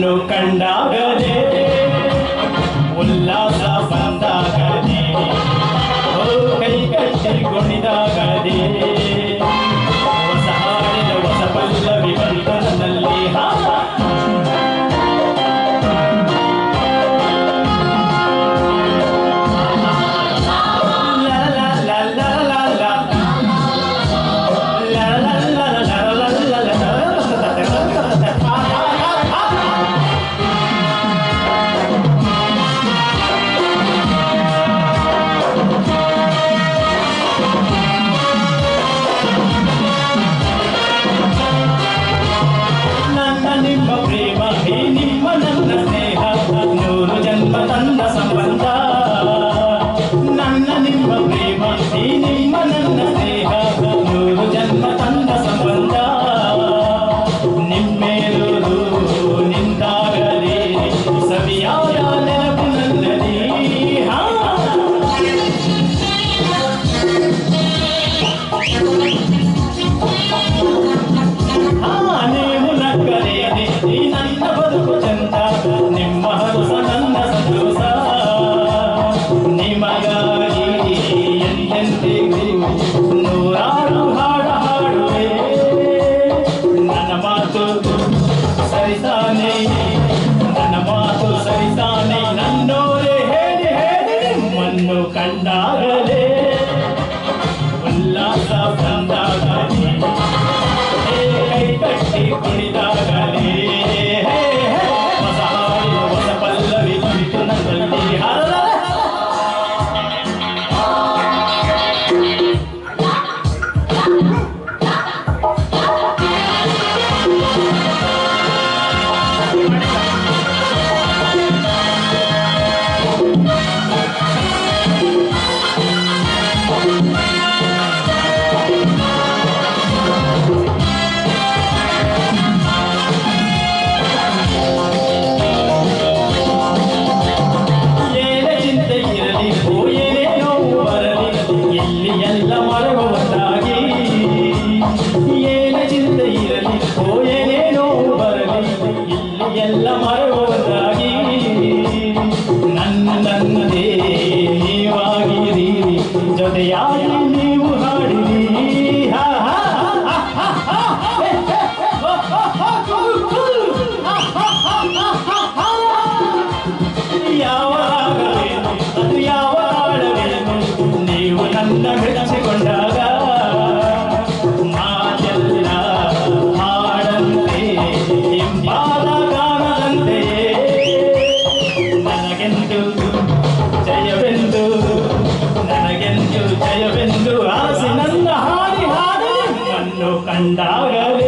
ಕಣ್ಣು ಕಂಡ that's ನನ್ನ ಮಾತು ಸರಿತಾನೆ ನನ್ನೋರೆ ಹೇಳಿ ಹೇಳಿ ಮಣ್ಣು ಕಂಡಾಗಲೇ. ಉಲ್ಲಾಸ Yeah. mình đã đến